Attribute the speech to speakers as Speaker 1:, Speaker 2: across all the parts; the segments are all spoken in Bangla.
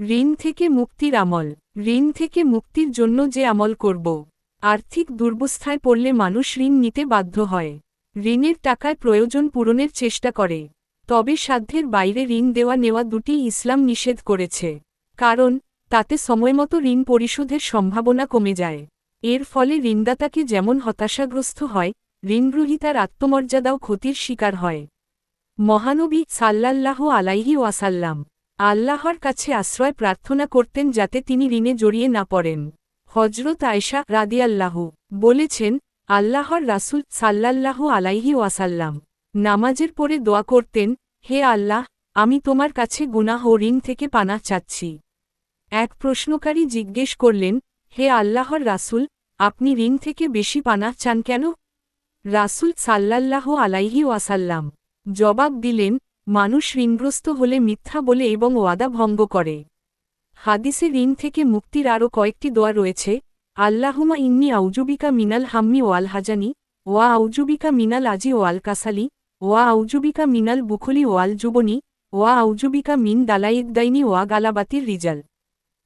Speaker 1: ঋণ থেকে মুক্তির আমল। ঋণ থেকে মুক্তির জন্য যে আমল করব। আর্থিক দুর্বস্থায় পড়লে মানুষ ঋণ নিতে বাধ্য হয়। ঋণের টাকায় প্রয়োজন পূরণের চেষ্টা করে। তবে সাধ্যের বাইরে ঋণ দেওয়া নেওয়া দুটি ইসলাম নিষেধ করেছে। কারণ, তাতে সময়মতো ঋণ পরিশোধের সম্ভাবনা কমে যায়। এর ফলে ঋণদাতাকে যেমন হতাশাগ্রস্ত হয়, ঋণগ্রহীতার আত্মমর্যাদাও ক্ষতির শিকার হয়। মহানবী সাল্লাল্লাহ আলাইহি ওয়াসাল্লাম আল্লাহর কাছে আশ্রয় প্রার্থনা করতেন যাতে তিনি ঋণে জড়িয়ে না পড়েন। হজরত আয়শা রাদিয়াল্লাহু বলেছেন, আল্লাহর রাসূল সাল্লাল্লাহু আলাইহি ওয়াসাল্লাম নামাজের পরে দোয়া করতেন, হে আল্লাহ, আমি তোমার কাছে গুনাহ ও ঋণ থেকে পানা চাচ্ছি। এক প্রশ্নকারী জিজ্ঞেস করলেন, হে আল্লাহর রাসূল, আপনি ঋণ থেকে বেশি পানা চান কেন? রাসূল সাল্লাল্লাহু আলাইহি ওয়াসাল্লাম জবাব দিলেন মানুষ ঋণগ্রস্ত হলে মিথ্যা বলে এবং ওয়াদা ভঙ্গ করে। হাদিসে ঋণ থেকে মুক্তির আরও কয়েকটি দোয়া রয়েছে আল্লাহুমা ইন্নি আউজুবিকা মিনাল হাম্মি ওয়াল হাজানি, ওয়া আউজুবিকা মিনাল আজি ওয়াল কাসালি, ওয়া আউজুবিকা মিনাল বুখলি ওয়াল যুবনি ওয়া আউজুবিকা মিন দালাইকদাইনি ওয়া গালাবাতির রিজাল।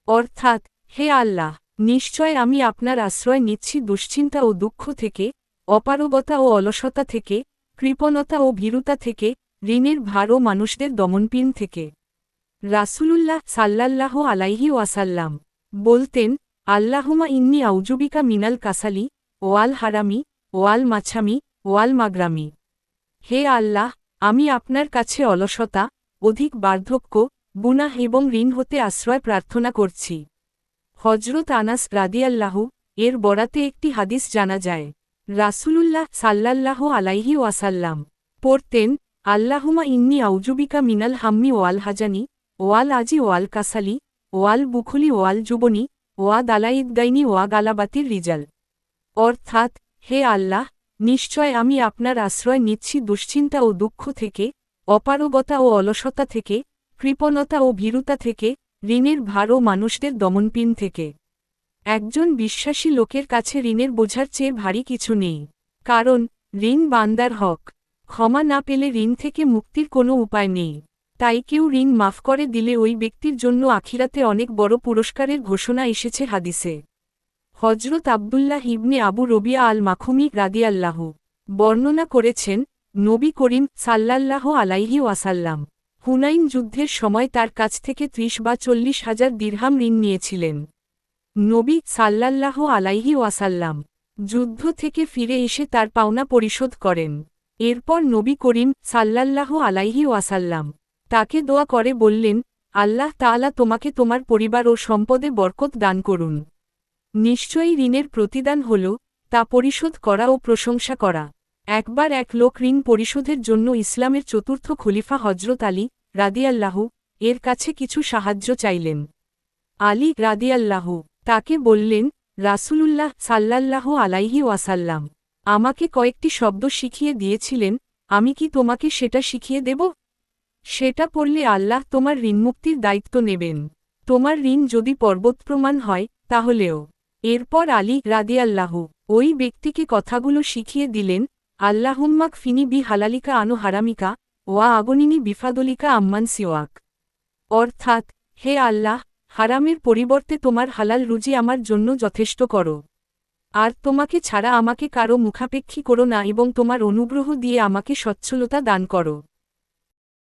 Speaker 1: অর্থাৎ, হে আল্লাহ, নিশ্চয় আমি আপনার আশ্রয় নিচ্ছি দুশ্চিন্তা ও দুঃখ থেকে, অপারগতা ও অলসতা থেকে, কৃপণতা ও ভীরুতা থেকে ঋণের ভার ও মানুষদের দমনপিন থেকে। রাসূলুল্লাহ সাল্লাল্লাহ আলাইহি ওয়াসাল্লাম বলতেন আল্লাহুমা ইন্নি আউজুবিকা মিনাল কাসালি, ওয়াল হারামি, ওয়াল মাছামি, ওয়াল মাগরামি। হে আল্লাহ, আমি আপনার কাছে অলসতা, অধিক বার্ধক্য, গুনাহ এবং ঋণ হতে আশ্রয় প্রার্থনা করছি। হজরত আনাস রাদিয়াল্লাহু এর বরাতে একটি হাদিস জানা যায়। রাসূলুল্লাহ সাল্লাল্লাহ আলাইহি ওয়াসাল্লাম পড়তেন আল্লাহুমা ইন্নি আউজুবিকা মিনাল হাম্মি ওয়াল হাজানি, ওয়াল আজি ওয়াল কাসালি, ওয়াল বুখলি, ওয়াল যুবনি ওয়া দালাইদ্দাইনি, ওয়া গালাবাতির রিজাল। অর্থাৎ, হে আল্লাহ, নিশ্চয় আমি আপনার আশ্রয় নিচ্ছি দুশ্চিন্তা ও দুঃখ থেকে, অপারগতা ও অলসতা থেকে, কৃপণতা ও ভীরুতা থেকে, ঋণের ভার ও মানুষদের দমনপিন থেকে। একজন বিশ্বাসী লোকের কাছে ঋণের বোঝার চেয়ে ভারী কিছু নেই। কারণ, ঋণ বান্দার হক। ক্ষমা না পেলে ঋণ থেকে মুক্তির কোনো উপায় নেই। তাই কেউ ঋণ মাফ করে দিলে ওই ব্যক্তির জন্য আখিরাতে অনেক বড় পুরস্কারের ঘোষণা এসেছে হাদিসে। হজরত আবদুল্লাহ ইবনে আবু রবিয়া আল মাখুমি রাদিয়াল্লাহু বর্ণনা করেছেন, নবী করিম সাল্লাল্লাহ আলাইহি ওয়াসাল্লাম হুনাইন যুদ্ধের সময় তার কাছ থেকে ত্রিশ বা চল্লিশ হাজার দিরহাম ঋণ নিয়েছিলেন। নবী সাল্লাল্লাহ আলাইহি ওয়াসাল্লাম যুদ্ধ থেকে ফিরে এসে তার পাওনা পরিশোধ করেন। এরপর নবী করিম সাল্লাল্লাহ আলাইহি ওয়াসাল্লাম তাকে দোয়া করে বললেন, আল্লাহ তাআলা তোমাকে তোমার পরিবার ও সম্পদে বরকত দান করুন। নিশ্চয়ই ঋণের প্রতিদান হল, তা পরিশোধ করা ও প্রশংসা করা। একবার এক লোক ঋণ পরিশোধের জন্য ইসলামের চতুর্থ খলিফা হজরত আলী রাদিয়াল্লাহু এর কাছে কিছু সাহায্য চাইলেন। আলী রাদিয়াল্লাহু তাকে বললেন, রাসূলুল্লাহ সাল্লাল্লাহ আলাইহি ওয়াসাল্লাম আমাকে কয়েকটি শব্দ শিখিয়ে দিয়েছিলেন, আমি কি তোমাকে সেটা শিখিয়ে দেব? সেটা পড়লে আল্লাহ তোমার ঋণমুক্তির দায়িত্ব নেবেন। তোমার ঋণ যদি পর্বত প্রমাণ হয়, তাহলেও। এরপর আলী রাদিয়াল্লাহু, ওই ব্যক্তিকে কথাগুলো শিখিয়ে দিলেন আল্লাহুম্মাক ফিনি বি হালালিকা আনু হারামিকা, ওয়া আগনিনী বিফাদলিকা আম্মান সিওয়াক। অর্থাৎ, হে আল্লাহ, হারামের পরিবর্তে তোমার হালাল রুজি আমার জন্য যথেষ্ট করো। আর তোমাকে ছাড়া আমাকে কারও মুখাপেক্ষী করো না এবং তোমার অনুগ্রহ দিয়ে আমাকে সচ্ছলতা দান করো।